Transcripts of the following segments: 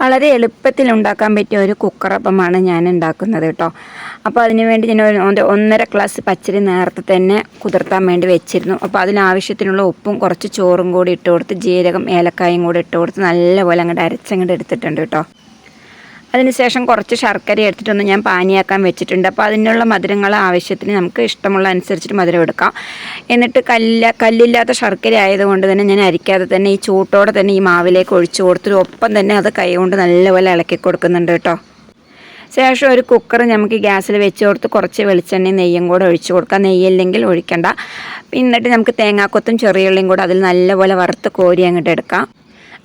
വളരെ എളുപ്പത്തിൽ ഉണ്ടാക്കാൻ പറ്റിയ ഒരു കുക്കറപ്പമാണ് ഞാൻ ഉണ്ടാക്കുന്നത് കേട്ടോ. അപ്പോൾ അതിന് വേണ്ടി ഞാൻ ഒന്നര ഗ്ലാസ് പച്ചരി നേരത്തെ തന്നെ കുതിർത്താൻ വേണ്ടി വെച്ചിരുന്നു. അപ്പോൾ അതിനാവശ്യത്തിനുള്ള ഉപ്പും കുറച്ച് ചോറും കൂടി ഇട്ട് കൊടുത്ത് ജീരകം ഏലക്കായും കൂടി ഇട്ട് കൊടുത്ത് നല്ലപോലെ അങ്ങോട്ട് അരച്ചങ്ങോട്ട് എടുത്തിട്ടുണ്ട് കേട്ടോ. അതിനുശേഷം കുറച്ച് ശർക്കര എടുത്തിട്ടൊന്ന് ഞാൻ പാനിയാക്കാൻ വെച്ചിട്ടുണ്ട്. അപ്പോൾ അതിനുള്ള മധുരങ്ങൾ ആവശ്യത്തിന് നമുക്ക് ഇഷ്ടമുള്ള അനുസരിച്ചിട്ട് മധുരം എടുക്കാം. എന്നിട്ട് കല്ല കല്ലില്ലാത്ത ശർക്കര ആയതുകൊണ്ട് തന്നെ ഞാൻ അരിക്കാതെ തന്നെ ഈ ചൂട്ടോടെ തന്നെ ഈ മാവിലേക്ക് ഒഴിച്ചു കൊടുത്തിട്ട് ഒപ്പം തന്നെ അത് കൈകൊണ്ട് നല്ലപോലെ ഇളക്കി കൊടുക്കുന്നുണ്ട് കേട്ടോ. ശേഷം ഒരു കുക്കർ നമുക്ക് ഗ്യാസിൽ വെച്ച് കൊടുത്ത് കുറച്ച് വെളിച്ചെണ്ണയും നെയ്യും കൂടെ ഒഴിച്ചു കൊടുക്കാം. നെയ്യില്ലെങ്കിൽ ഒഴിക്കണ്ട. എന്നിട്ട് നമുക്ക് തേങ്ങാക്കൊത്തും ചെറിയുള്ളിയും കൂടെ അതിൽ നല്ലപോലെ വറുത്ത് കോരി അങ്ങോട്ട് എടുക്കാം.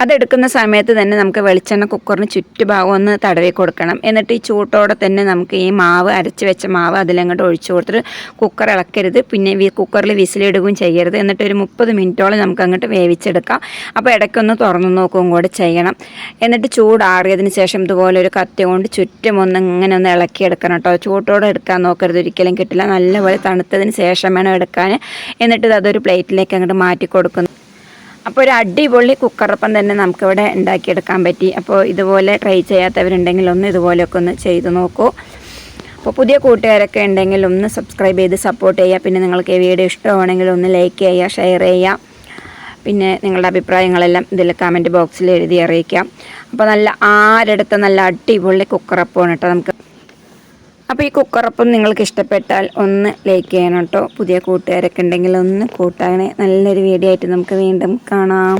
അതെടുക്കുന്ന സമയത്ത് തന്നെ നമുക്ക് വെളിച്ചെണ്ണ കുക്കറിന് ചുറ്റുഭാഗം ഒന്ന് തടവി കൊടുക്കണം. എന്നിട്ട് ഈ ചൂട്ടോടെ തന്നെ നമുക്ക് ഈ മാവ് അരച്ച് വെച്ച മാവ് അതിലങ്ങോട്ട് ഒഴിച്ചു കൊടുത്തിട്ട് കുക്കർ ഇളക്കരുത്. പിന്നെ കുക്കറിൽ വിസിലിടുകയും ചെയ്യരുത്. എന്നിട്ട് ഒരു മുപ്പത് മിനിറ്റോളം നമുക്ക് അങ്ങോട്ട് വേവിച്ചെടുക്കാം. അപ്പോൾ ഇടയ്ക്കൊന്ന് തുറന്നു നോക്കുകയും കൂടെ ചെയ്യണം. എന്നിട്ട് ചൂടാറിയതിന് ശേഷം ഇതുപോലെ ഒരു കത്തി കൊണ്ട് ചുറ്റും ഒന്ന് ഇങ്ങനെ ഒന്ന് ഇളക്കിയെടുക്കണം കേട്ടോ. ചൂട്ടോടെ എടുക്കാൻ നോക്കരുത്. ഒരിക്കലും കിട്ടില്ല. നല്ലപോലെ തണുത്തതിന് ശേഷം വേണം എടുക്കാൻ. എന്നിട്ട് അതൊരു പ്ലേറ്റിലേക്ക് അങ്ങോട്ട് മാറ്റി കൊടുക്കുന്നു. അപ്പോൾ ഒരു അടിപൊളി കുക്കറപ്പം തന്നെ നമുക്കിവിടെ ഉണ്ടാക്കിയെടുക്കാൻ പറ്റി. അപ്പോൾ ഇതുപോലെ ട്രൈ ചെയ്യാത്തവരുണ്ടെങ്കിൽ ഒന്ന് ഇതുപോലെയൊക്കെ ഒന്ന് ചെയ്തു നോക്കൂ. അപ്പോൾ പുതിയ കൂട്ടുകാരൊക്കെ ഉണ്ടെങ്കിൽ ഒന്ന് സബ്സ്ക്രൈബ് ചെയ്ത് സപ്പോർട്ട് ചെയ്യുക. പിന്നെ നിങ്ങൾക്ക് ഈ വീഡിയോ ഇഷ്ടമാണെങ്കിൽ ഒന്ന് ലൈക്ക് ചെയ്യുക ഷെയർ ചെയ്യുക. പിന്നെ നിങ്ങളുടെ അഭിപ്രായങ്ങളെല്ലാം ഇതിൽ കമന്റ് ബോക്സിൽ എഴുതി അറിയിക്കാം. അപ്പോൾ നല്ല ആരെടുത്ത നല്ല അടിപൊളി കുക്കറപ്പമാണ് കേട്ടോ നമുക്ക് അപ്പോൾ ഈ കുക്കറപ്പം നിങ്ങൾക്ക് ഇഷ്ടപ്പെട്ടാൽ ഒന്ന് ലൈക്ക് ചെയ്യണം കേട്ടോ പുതിയ കൂട്ടുകാരൊക്കെ ഉണ്ടെങ്കിൽ ഒന്ന് കൂട്ടാകണേ നല്ലൊരു വീഡിയോ ആയിട്ട് നമുക്ക് വീണ്ടും കാണാം.